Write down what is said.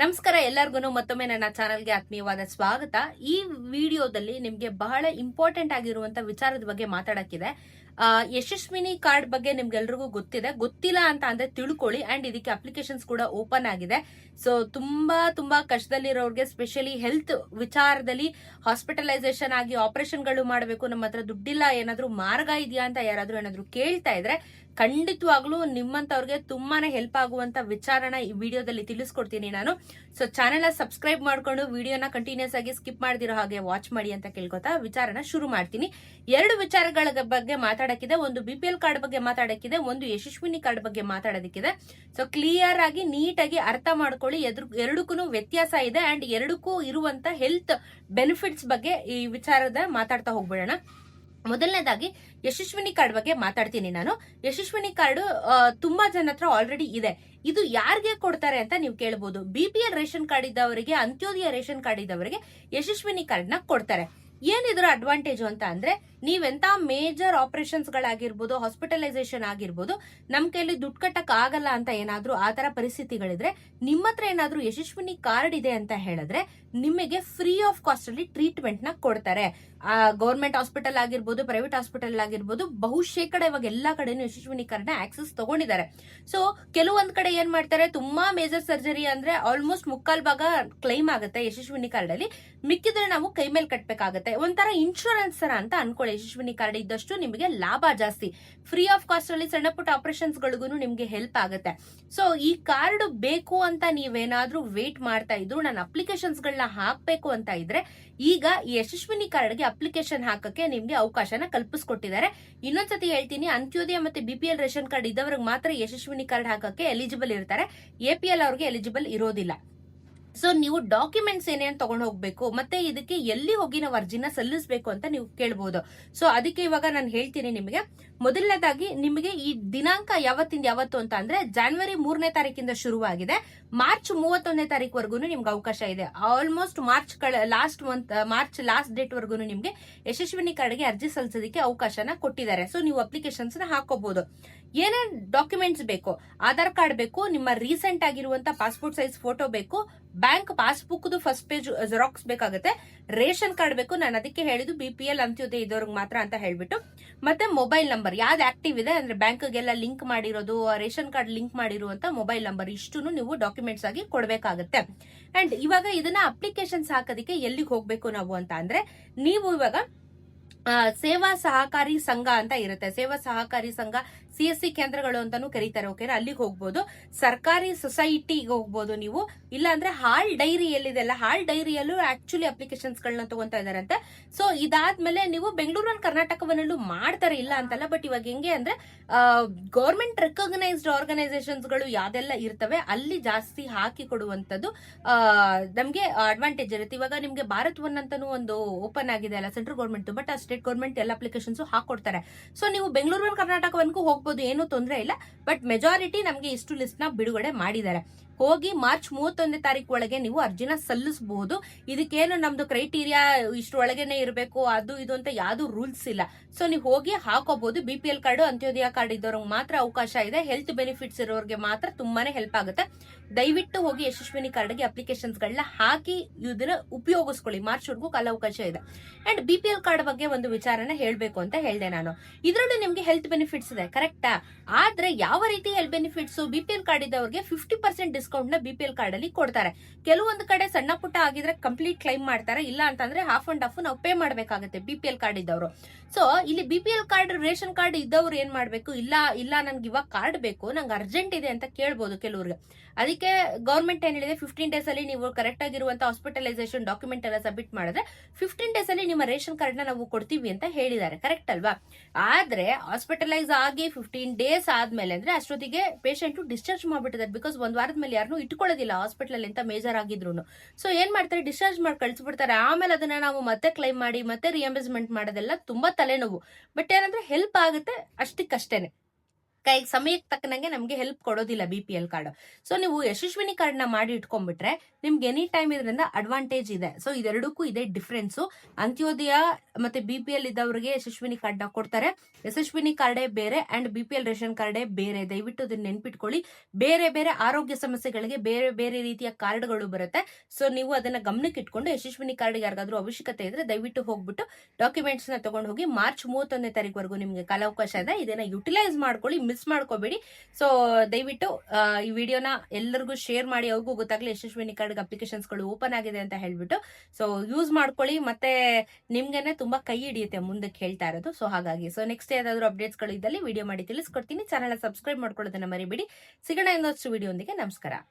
ನಮಸ್ಕಾರ ಎಲ್ಲರಿಗೂ ಮತ್ತೊಮ್ಮೆ ನನ್ನ ಚಾನಲ್ಗೆ ಆತ್ಮೀಯವಾದ ಸ್ವಾಗತ. ಈ ವಿಡಿಯೋದಲ್ಲಿ ನಿಮಗೆ ಬಹಳ ಇಂಪಾರ್ಟೆಂಟ್ ಆಗಿರುವಂತ ವಿಚಾರದ ಬಗ್ಗೆ ಮಾತಾಡಕ್ಕಿದೆ. ಯಶಸ್ವಿನಿ ಕಾರ್ಡ್ ಬಗ್ಗೆ ನಿಮ್ಗೆಲ್ರಿಗೂ ಗೊತ್ತಿದೆ. ಗೊತ್ತಿಲ್ಲ ಅಂತ ಅಂದ್ರೆ ತಿಳ್ಕೊಳ್ಳಿ. ಅಂಡ್ ಇದಕ್ಕೆ ಅಪ್ಲಿಕೇಶನ್ಸ್ ಕೂಡ ಓಪನ್ ಆಗಿದೆ. ಸೊ ತುಂಬಾ ತುಂಬಾ ಕಷ್ಟದಲ್ಲಿರೋರಿಗೆ ಸ್ಪೆಷಲಿ ಹೆಲ್ತ್ ವಿಚಾರದಲ್ಲಿ ಹಾಸ್ಪಿಟಲೈಸೇಷನ್ ಆಗಿ ಆಪರೇಷನ್ಗಳು ಮಾಡಬೇಕು. ನಮ್ಮ ಹತ್ರ ದುಡ್ಡಿಲ್ಲ, ಏನಾದ್ರೂ ಮಾರ್ಗ ಇದೆಯಾ ಅಂತ ಯಾರಾದ್ರೂ ಏನಾದ್ರೂ ಕೇಳ್ತಾ ಇದ್ರೆ ಖಂಡಿತವಾಗ್ಲೂ ನಿಮ್ಮಂತವ್ರಿಗೆ ತುಂಬಾನೇ ಹೆಲ್ಪ್ ಆಗುವಂತ ವಿಚಾರನ ಈ ವಿಡಿಯೋದಲ್ಲಿ ತಿಳಿಸ್ಕೊಡ್ತೀನಿ ನಾನು. ಸೊ ಚಾನೆಲ್ ಸಬ್ಸ್ಕ್ರೈಬ್ ಮಾಡ್ಕೊಂಡು ವಿಡಿಯೋನ ಕಂಟಿನ್ಯೂಸ್ ಆಗಿ ಸ್ಕಿಪ್ ಮಾಡ್ದಿರೋ ಹಾಗೆ ವಾಚ್ ಮಾಡಿ ಅಂತ ಕೇಳ್ಕೊತಾ ವಿಚಾರನ ಶುರು ಮಾಡ್ತೀನಿ. ಎರಡು ವಿಚಾರಗಳ ಬಗ್ಗೆ ಮಾತಾಡಕ್ಕಿದೆ, ಒಂದು ಬಿ ಪಿ ಎಲ್ ಕಾರ್ಡ್ ಬಗ್ಗೆ ಮಾತಾಡಕ್ಕಿದೆ, ಒಂದು ಯಶಸ್ವಿನಿ ಕಾರ್ಡ್ ಬಗ್ಗೆ ಮಾತಾಡೋದಕ್ಕಿದೆ. ಸೊ ಕ್ಲಿಯರ್ ಆಗಿ, ನೀಟಾಗಿ ಅರ್ಥ ಮಾಡ್ಕೊಳ್ಳಿ, ಎದುರು, ಎರಡಕ್ಕೂ ವ್ಯತ್ಯಾಸ ಇದೆ ಅಂಡ್ ಎರಡಕ್ಕೂ ಇರುವಂತ ಹೆಲ್ತ್ ಬೆನಿಫಿಟ್ಸ್ ಬಗ್ಗೆ ಈ ವಿಚಾರದ ಮಾತಾಡ್ತಾ ಹೋಗ್ಬಿಡೋಣ. ಮೊದಲನೇದಾಗಿ, ಯಶಸ್ವಿನಿ ಕಾರ್ಡ್ ಬಗ್ಗೆ ಮಾತಾಡ್ತೀನಿ ನಾನು. ಯಶಸ್ವಿನಿ ಕಾರ್ಡ್ ತುಂಬಾ ಜನ ಹತ್ರ ಆಲ್ರೆಡಿ ಇದೆ. ಇದು ಯಾರಿಗೆ ಕೊಡ್ತಾರೆ ಅಂತ ನೀವು ಕೇಳಬಹುದು B P L ration card ಇದ್ದವರಿಗೆ, ಅಂತ್ಯೋದಯ ರೇಷನ್ ಕಾರ್ಡ್ ಇದ್ದವರಿಗೆ ಯಶಸ್ವಿನಿ ಕಾರ್ಡ್ನ ಕೊಡ್ತಾರೆ. ಏನಿದ್ರ ಅಡ್ವಾಂಟೇಜ್ ಅಂತ ಅಂದ್ರೆ ನೀವೆಂತ ಮೇಜರ್ ಆಪರೇಷನ್ಸ್ ಗಳಾಗಿರ್ಬೋದು ಹಾಸ್ಪಿಟಲೈಸೇಷನ್ ಆಗಿರ್ಬೋದು, ನಮ್ ಕೈಲಿ ದುಡ್ಡು ಕಟ್ಟಕ್ ಆಗಲ್ಲ ಅಂತ ಏನಾದ್ರೂ ಆ ತರ ಪರಿಸ್ಥಿತಿಗಳಿದ್ರೆ ನಿಮ್ಮ ಹತ್ರ ಏನಾದ್ರೂ ಯಶಸ್ವಿನಿ ಕಾರ್ಡ್ ಇದೆ ಅಂತ ಹೇಳಿದ್ರೆ ನಿಮಗೆ ಫ್ರೀ ಆಫ್ ಕಾಸ್ಟ್ ಅಲ್ಲಿ ಟ್ರೀಟ್ಮೆಂಟ್ನ ಕೊಡ್ತಾರೆ. ಆ ಗೌರ್ಮೆಂಟ್ ಹಾಸ್ಪಿಟಲ್ ಆಗಿರ್ಬೋದು ಪ್ರೈವೇಟ್ ಹಾಸ್ಪಿಟಲ್ ಆಗಿರ್ಬೋದು, ಬಹುಶೇಕಡ ಇವಾಗ ಎಲ್ಲಾ ಕಡೆನೂ ಯಶಸ್ವಿನಿ ಕಾರ್ಡ್ನ ಆಕ್ಸೆಸ್ ತಗೊಂಡಿದ್ದಾರೆ. ಸೊ ಕೆಲವೊಂದ್ ಕಡೆ ಏನ್ ಮಾಡ್ತಾರೆ, ತುಂಬಾ ಮೇಜರ್ ಸರ್ಜರಿ ಅಂದ್ರೆ ಆಲ್ಮೋಸ್ಟ್ ಮುಕ್ಕಾಲ್ ಭಾಗ ಕ್ಲೈಮ್ ಆಗುತ್ತೆ ಯಶಸ್ವಿನಿ ಕಾರ್ಡ್ ಅಲ್ಲಿ. ಮಿಕ್ಕಿದ್ರೆ ನಾವು ಕೈ ಮೇಲೆ ಕಟ್ಬೇಕಾಗತ್ತೆ. ಒಂಥರ ಇನ್ಶೂರೆನ್ಸ್ ತರ ಅಂತ ಅನ್ಕೊಳ್ಳಿ ಯಶಸ್ವಿನಿ ಕಾರ್ಡ್ ಇದ್ದಷ್ಟು ನಿಮಗೆ ಲಾಭ ಜಾಸ್ತಿ. ಫ್ರೀ ಆಫ್ ಕಾಸ್ಟ್ ಅಲ್ಲಿ ಸಣ್ಣ ಪುಟ್ಟ ಆಪರೇಷನ್ಸ್ ಗಳಿಗೂ ನಿಮಗೆ ಹೆಲ್ಪ್ ಆಗುತ್ತೆ. ಸೊ ಈ ಕಾರ್ಡ್ ಬೇಕು ಅಂತ ನೀವೇನಾದ್ರೂ ವೇಟ್ ಮಾಡ್ತಾ ಇದ್ರು, ನಾನು ಅಪ್ಲಿಕೇಶನ್ಸ್ ಗಳನ್ನ ಹಾಕ್ಬೇಕು ಅಂತ ಇದ್ರೆ, ಈಗ ಈ ಯಶಸ್ವಿನಿ ಕಾರ್ಡ್ಗೆ ಅಪ್ಲಿಕೇಶನ್ ಹಾಕಕ್ಕೆ ನಿಮ್ಗೆ ಅವಕಾಶನ ಕಲ್ಪಿಸ್ಕೊಟ್ಟಿದ್ದಾರೆ. ಇನ್ನೊಂದ್ಸತಿ ಹೇಳ್ತೀನಿ, ಅಂತ್ಯೋದಯ ಮತ್ತೆ ಬಿಪಿಎಲ್ ರೇಷನ್ ಕಾರ್ಡ್ ಇದ್ದವ್ರಿಗೆ ಮಾತ್ರ ಯಶಸ್ವಿನಿ ಕಾರ್ಡ್ ಹಾಕಕ್ಕೆ ಎಲಿಜಿಬಲ್ ಇರ್ತಾರೆ. ಎ ಪಿ ಎಲ್ ಅವ್ರಿಗೆ ಎಲಿಜಿಬಲ್ ಇರೋದಿಲ್ಲ. ಸೊ ನೀವು ಡಾಕ್ಯುಮೆಂಟ್ಸ್ ಏನೇನು ತಗೊಂಡು ಹೋಗ್ಬೇಕು, ಮತ್ತೆ ಇದಕ್ಕೆ ಎಲ್ಲಿ ಹೋಗಿ ನಾವು ಅರ್ಜಿನ ಸಲ್ಲಿಸಬೇಕು ಅಂತ ನೀವು ಕೇಳ್ಬೋದು. ಸೊ ಅದಕ್ಕೆ ಇವಾಗ ನಾನು ಹೇಳ್ತೀನಿ ನಿಮಗೆ. ಮೊದಲನೇದಾಗಿ ನಿಮಗೆ ಈ ದಿನಾಂಕ ಯಾವತ್ತಿಂದ ಯಾವತ್ತು ಅಂತ ಅಂದ್ರೆ ಜಾನ್ವರಿ ಮೂರನೇ ತಾರೀಕಿಂದ ಶುರುವಾಗಿದೆ. ಮಾರ್ಚ್ ಮೂವತ್ತೊಂದನೇ ತಾರೀಕುವರೆಗೂ ನಿಮ್ಗೆ ಅವಕಾಶ ಇದೆ. Almost March last month March last date ವರ್ಗು ನಿಮ್ಗೆ ಯಶಸ್ವಿನಿ ಕಾರ್ಡ್ಗೆ ಅರ್ಜಿ ಸಲ್ಲಿಸೋದಕ್ಕೆ ಅವಕಾಶನ ಕೊಟ್ಟಿದ್ದಾರೆ. ಸೊ ನೀವು ಅಪ್ಲಿಕೇಶನ್ಸ್ ಹಾಕೋಬಹುದು ಏನೇನ್ ಡಾಕ್ಯುಮೆಂಟ್ಸ್ ಬೇಕು, ಆಧಾರ್ ಕಾರ್ಡ್ ಬೇಕು, ನಿಮ್ಮ ರೀಸೆಂಟ್ ಆಗಿರುವಂತ ಪಾಸ್ಪೋರ್ಟ್ ಸೈಜ್ ಫೋಟೋ ಬೇಕು bank passbook first page xerox ಬೇಕಾಗುತ್ತೆ. ರೇಷನ್ ಕಾರ್ಡ್ ಬೇಕು, ನಾನು ಅದಕ್ಕೆ ಹೇಳಿದ್ದು ಬಿ ಪಿ ಎಲ್ ಅಂತ್ಯೋದಯ ಇದ್ದವ್ರಿಗೆ ಮಾತ್ರ ಅಂತ ಹೇಳ್ಬಿಟ್ಟು. ಮತ್ತೆ ಮೊಬೈಲ್ ನಂಬರ್ ಯಾವ್ದು ಆಕ್ಟಿವ್ ಇದೆ, ಅಂದ್ರೆ ಬ್ಯಾಂಕ್ಗೆಲ್ಲ ಲಿಂಕ್ ಮಾಡಿರೋದು ರೇಷನ್ ಕಾರ್ಡ್ ಲಿಂಕ್ ಮಾಡಿರುವಂತ ಮೊಬೈಲ್ ನಂಬರ್ ಇಷ್ಟು ನೀವು ಡಾಕ್ಯುಮೆಂಟ್ಸ್ ಆಗಿ ಕೊಡಬೇಕಾಗುತ್ತೆ. ಅಂಡ್ ಇವಾಗ ಇದನ್ನ ಅಪ್ಲಿಕೇಶನ್ಸ್ ಹಾಕೋದಕ್ಕೆ ಎಲ್ಲಿಗೆ ಹೋಗ್ಬೇಕು ನಾವು ಅಂತ ಅಂದ್ರೆ, ನೀವು ಇವಾಗ ಸೇವಾ ಸಹಕಾರಿ ಸಂಘ ಅಂತ ಇರುತ್ತೆ. ಸೇವಾ ಸಹಕಾರಿ ಸಂಘ ಸಿ ಎಸ್ ಸಿ ಕೇಂದ್ರಗಳು ಅಂತಾನು ಕರೀತಾರೆ ಓಕೆ ಅಲ್ಲಿಗೆ ಹೋಗ್ಬೋದು. ಸರ್ಕಾರಿ ಸೊಸೈಟಿಗೆ ಹೋಗ್ಬೋದು ನೀವು. ಇಲ್ಲ ಅಂದ್ರೆ ಹಾಲ್ ಡೈರಿ ಎಲ್ಲಿದೆ ಅಲ್ಲ ಹಾಲ್ ಡೈರಿಯಲ್ಲೂ ಆಕ್ಚುಲಿ ಅಪ್ಲಿಕೇಶನ್ಸ್ ಗಳನ್ನ ತಗೊಂತಾ ಇದಾರಂತೆ. ಸೊ ಇದಾದ್ಮೇಲೆ ನೀವು ಬೆಂಗಳೂರಲ್ಲಿ ಕರ್ನಾಟಕವನ್ನಲ್ಲೂ ಮಾಡ್ತಾರೆ ಇಲ್ಲ ಅಂತಲ್ಲ ಬಟ್ ಇವಾಗ ಹೆಂಗೆ ಅಂದ್ರೆ ಗೌರ್ಮೆಂಟ್ ರೆಕಗ್ನೈಸ್ಡ್ ಆರ್ಗನೈಸೇಷನ್ಸ್ಗಳು ಯಾವ್ದೆಲ್ಲ ಇರ್ತವೆ, ಅಲ್ಲಿ ಜಾಸ್ತಿ ಹಾಕಿ ಕೊಡುವಂತದ್ದು ನಮ್ಗೆ ಅಡ್ವಾಂಟೇಜ್ ಇರುತ್ತೆ. ಇವಾಗ ನಿಮ್ಗೆ ಭಾರತ್ ಒನ್ ಅಂತಾನು ಒಂದು ಓಪನ್ ಆಗಿದೆ ಅಲ್ಲ ಸೆಂಟ್ರಲ್ ಗೌರ್ಮೆಂಟ್ ಬಟ್ ಆ ಸ್ಟೇಟ್ ಗೌರ್ಮೆಂಟ್ ಎಲ್ಲ ಅಪ್ಲಿಕೇಶನ್ಸ್ ಹಾಕೊಡ್ತಾರೆ. ಸೊ ನೀವು ಬೆಂಗಳೂರು ಕರ್ನಾಟಕವನ್ಗೂ ಹೋಗ್ಬೋದು, ಏನೂ ತೊಂದರೆ ಇಲ್ಲ. ಬಟ್ ಮೆಜಾರಿಟಿ ನಮಗೆ ಇಷ್ಟು ಲಿಸ್ಟ್ನ ಬಿಡುಗಡೆ ಮಾಡಿದ್ದಾರೆ. ಹೋಗಿ ಮಾರ್ಚ್ ಮೂವತ್ತೊಂದನೇ ತಾರೀಕು ಒಳಗೆ ನೀವು ಅರ್ಜಿನ ಸಲ್ಲಿಸಬಹುದು. ಇದಕ್ಕೇನು ನಮ್ದು ಕ್ರೈಟೀರಿಯಾ ಇಷ್ಟು ಒಳಗೇನೆ ಇರಬೇಕು, ಅದು ಇದು ಅಂತ ಯಾವ್ದು ರೂಲ್ಸ್ ಇಲ್ಲ. ಸೊ ನೀವು ಹೋಗಿ ಹಾಕೋಬಹುದು. B P L card, Antyodaya card ಇದ್ದವ್ರಿಗೆ ಮಾತ್ರ ಅವಕಾಶ ಇದೆ. ಹೆಲ್ತ್ ಬೆನಿಫಿಟ್ಸ್ ಇರೋರಿಗೆ ಮಾತ್ರ ತುಂಬಾನೇ ಹೆಲ್ಪ್ ಆಗುತ್ತೆ. ದಯವಿಟ್ಟು ಹೋಗಿ ಯಶಸ್ವಿನಿ ಕಾರ್ಡ್ಗೆ ಅಪ್ಲಿಕೇಶನ್ಸ್ ಗಳನ್ನ ಹಾಕಿ ಇದನ್ನ ಉಪಯೋಗಿಸ್ಕೊಳ್ಳಿ. ಮಾರ್ಚ್ ಕಾಲ ಅವಕಾಶ ಇದೆ. And B P L card ಬಗ್ಗೆ ಒಂದು ವಿಚಾರನ ಹೇಳಬೇಕು ಅಂತ ಹೇಳ್ದೆ ನಾನು. ಇದರಲ್ಲೂ ನಿಮ್ಗೆ ಹೆಲ್ತ್ ಬೆನಿಫಿಟ್ಸ್ ಇದೆ ಕರೆಕ್ಟಾ ಆದ್ರೆ ಯಾವ ರೀತಿ health benefits B P L card ಇದ್ದವ್ರಿಗೆ ಫಿಫ್ಟಿ ಪರ್ಸೆಂಟ್ ಡಿಸ್ಕೌಂಟ್ನ ಬಿಪಿಎಲ್ ಕಾರ್ಡ್ ಅಲ್ಲಿ ಕೊಡ್ತಾರೆ. ಕೆಲವೊಂದು ಕಡೆ ಸಣ್ಣ ಪುಟ್ಟ ಆಗಿದ್ರೆ ಕಂಪ್ಲೀಟ್ ಕ್ಲೈಮ್ ಮಾಡ್ತಾರೆ. ಇಲ್ಲ ಅಂತಂದ್ರೆ ಹಾಫ್ ಅಂಡ್ ಹಾಫ್ ನಾವು ಪೇ ಮಾಡಬೇಕಾಗುತ್ತೆ ಬಿಪಿಎಲ್ ಕಾರ್ಡ್ ಇದ್ದವರು. ಸೊ ಇಲ್ಲಿ ಬಿಪಿಎಲ್ ಕಾರ್ಡ್, ರೇಷನ್ ಕಾರ್ಡ್ ಇದ್ದವ್ರು ಏನ್ ಮಾಡ್ಬೇಕು? ಇಲ್ಲ ಇಲ್ಲ ನನ್ಗೆ ಇವಾಗ ಕಾರ್ಡ್ ಬೇಕು, ನಂಗೆ ಅರ್ಜೆಂಟ್ ಇದೆ ಅಂತ ಕೇಳ್ಬೋದು ಕೆಲವ್ರಿಗೆ. ಅದಕ್ಕೆ ಗೌರ್ಮೆಂಟ್ ಏನ್ ಹೇಳಿದೆ? ಫಿಫ್ಟೀನ್ ಡೇಸ್ ಅಲ್ಲಿ ನೀವು ಕರೆಕ್ಟ್ ಆಗಿರುವಂತ ಹಾಸ್ಪಿಟಲೈಸೇಷನ್ ಡಾಕ್ಯುಮೆಂಟ್ ಎಲ್ಲ ಸಬ್ಮಿಟ್ ಮಾಡಿದ್ರೆ ಫಿಫ್ಟೀನ್ ಡೇಸ್ ಅಲ್ಲಿ ನಿಮ್ಮ ರೇಷನ್ ಕಾರ್ಡ್ನ ನಾವು ಕೊಡ್ತೀವಿ ಅಂತ ಹೇಳಿದ್ದಾರೆ. ಕರೆಕ್ಟ್ ಅಲ್ವಾ? ಆದ್ರೆ ಹಾಸ್ಪಿಟಲೈಸ್ ಆಗಿ ಫಿಫ್ಟೀನ್ ಡೇಸ್ ಆದ್ಮೇಲೆ ಅಂದ್ರೆ ಅಷ್ಟೊತ್ತಿಗೆ ಪೇಷಂಟ್ ಡಿಸ್ಚಾರ್ಜ್ ಮಾಡ್ಬಿಟ್ಟಿದ್ದಾರೆ. ಬಿಕಾಸ್ ಒಂದ್ ವಾರದ ಮೇಲೆ ಯಾರನ್ನೂ ಇಟ್ಕೊಳ್ಳೋದಿಲ್ಲ ಹಾಸ್ಪಿಟಲ್ ಅಂತ ಮೇಜರ್ ಆಗಿದ್ರು ಸೊ ಏನ್ ಮಾಡ್ತಾರೆ? ಡಿಸ್ಚಾರ್ಜ್ ಮಾಡಿ ಕಳ್ಸಿಬಿಡ್ತಾರೆ. ಆಮೇಲೆ ಅದನ್ನ ನಾವು ಮತ್ತೆ ಕ್ಲೈಮ್ ಮಾಡಿ, ಮತ್ತೆ ರಿಯಂಬರ್ಸ್ಮೆಂಟ್ ಮಾಡೋದೆಲ್ಲ ತುಂಬಾ ತಲೆನೋವು. ಬಟ್ ಏನಂದ್ರೆ ಹೆಲ್ಪ್ ಆಗುತ್ತೆ ಅಷ್ಟಕ್ಕಷ್ಟೇನೆ. ಕೈ, ಸಮಯಕ್ಕೆ ತಕ್ಕನಂಗೆ ನಮಗೆ ಹೆಲ್ಪ್ ಕೊಡೋದಿಲ್ಲ B P L card so ನೀವು ಯಶಸ್ವಿನಿ ಕಾರ್ಡ್ನ ಮಾಡಿ ಇಟ್ಕೊಂಡ್ಬಿಟ್ರೆ ನಿಮ್ಗೆ ಎನಿ ಟೈಮ್ ಇದರಿಂದ ಅಡ್ವಾಂಟೇಜ್ ಇದೆ. ಸೊ ಇದೆರಡಕ್ಕೂ ಇದೆ ಡಿಫ್ರೆನ್ಸ್ ಅಂತ್ಯೋದಯ ಮತ್ತೆ ಬಿ ಪಿ ಎಲ್ ಇದ್ದವರಿಗೆ ಯಶಸ್ವಿನಿ ಕಾರ್ಡ್ನ ಕೊಡ್ತಾರೆ. ಯಶಸ್ವಿನಿ ಕಾರ್ಡೇ ಬೇರೆ and B P L ration ಕಾರ್ಡೇ ಬೇರೆ. ದಯವಿಟ್ಟು ಅದನ್ನ ನೆನ್ಪಿಟ್ಕೊಳ್ಳಿ. ಬೇರೆ ಬೇರೆ ಆರೋಗ್ಯ ಸಮಸ್ಯೆಗಳಿಗೆ ಬೇರೆ ಬೇರೆ ರೀತಿಯ ಕಾರ್ಡ್ಗಳು ಬರುತ್ತೆ. ಸೊ ನೀವು ಅದನ್ನ ಗಮನಕ್ಕೆ ಇಟ್ಕೊಂಡು ಯಶಸ್ವಿನಿ ಕಾರ್ಡ್ ಯಾರಿಗಾದ್ರೂ ಅವಶ್ಯಕತೆ ಇದ್ರೆ ದಯವಿಟ್ಟು ಹೋಗ್ಬಿಟ್ಟು ಡಾಕ್ಯುಮೆಂಟ್ಸ್ನ ತಗೊಂಡು ಹೋಗಿ ಮಾರ್ಚ್ ಮೂವತ್ತೊಂದನೇ ತಾರೀಕುವರೆಗೂ ನಿಮಗೆ ಕಾಲಾವಕಾಶ ಇದೆ. ಇದನ್ನ ಯುಟಿಲೈಸ್ ಮಾಡ್ಕೊಳ್ಳಿ. ಮಾಡ್ಕೋಬೇಡಿ. ಸೊ ದಯವಿಟ್ಟು ಈ ವಿಡಿಯೋನ ಎಲ್ಲರಿಗೂ ಶೇರ್ ಮಾಡಿ, ಅವ್ರಿಗೂ ಗೊತ್ತಾಗ್ಲಿ ಯಶಸ್ವಿನಿ ಕಾರ್ಡ್ ಅಪ್ಲಿಕೇಶನ್ಸ್ಗಳು ಓಪನ್ ಆಗಿದೆ ಅಂತ ಹೇಳ್ಬಿಟ್ಟು. ಸೊ ಯೂಸ್ ಮಾಡ್ಕೊಳ್ಳಿ. ಮತ್ತೆ ನಿಮ್ಗೆನೆ ತುಂಬಾ ಕೈ ಹಿಡಿಯುತ್ತೆ ಮುಂದಕ್ಕೆ ಹೇಳ್ತಾ ಇರೋದು. ಸೊ ಹಾಗಾಗಿ ಸೊ ನೆಕ್ಸ್ಟ್ ಯಾವ್ದಾದ್ರು ಅಪ್ಡೇಟ್ಸ್ಗಳು ಇದ್ದಲ್ಲಿ ವಿಡಿಯೋ ಮಾಡಿ ತಿಳಿಸ್ಕೊಡ್ತೀನಿ. ಚಾನಲ್ ಸಬ್ಸ್ಕ್ರೈಬ್ ಮಾಡ್ಕೊಳ್ಳೋದನ್ನ ಮರಿಬೇಡಿ. ಸಿಗೋಣ ಇನ್ನೊಷ್ಟು ವಿಡಿಯೋ ನಮಸ್ಕಾರ.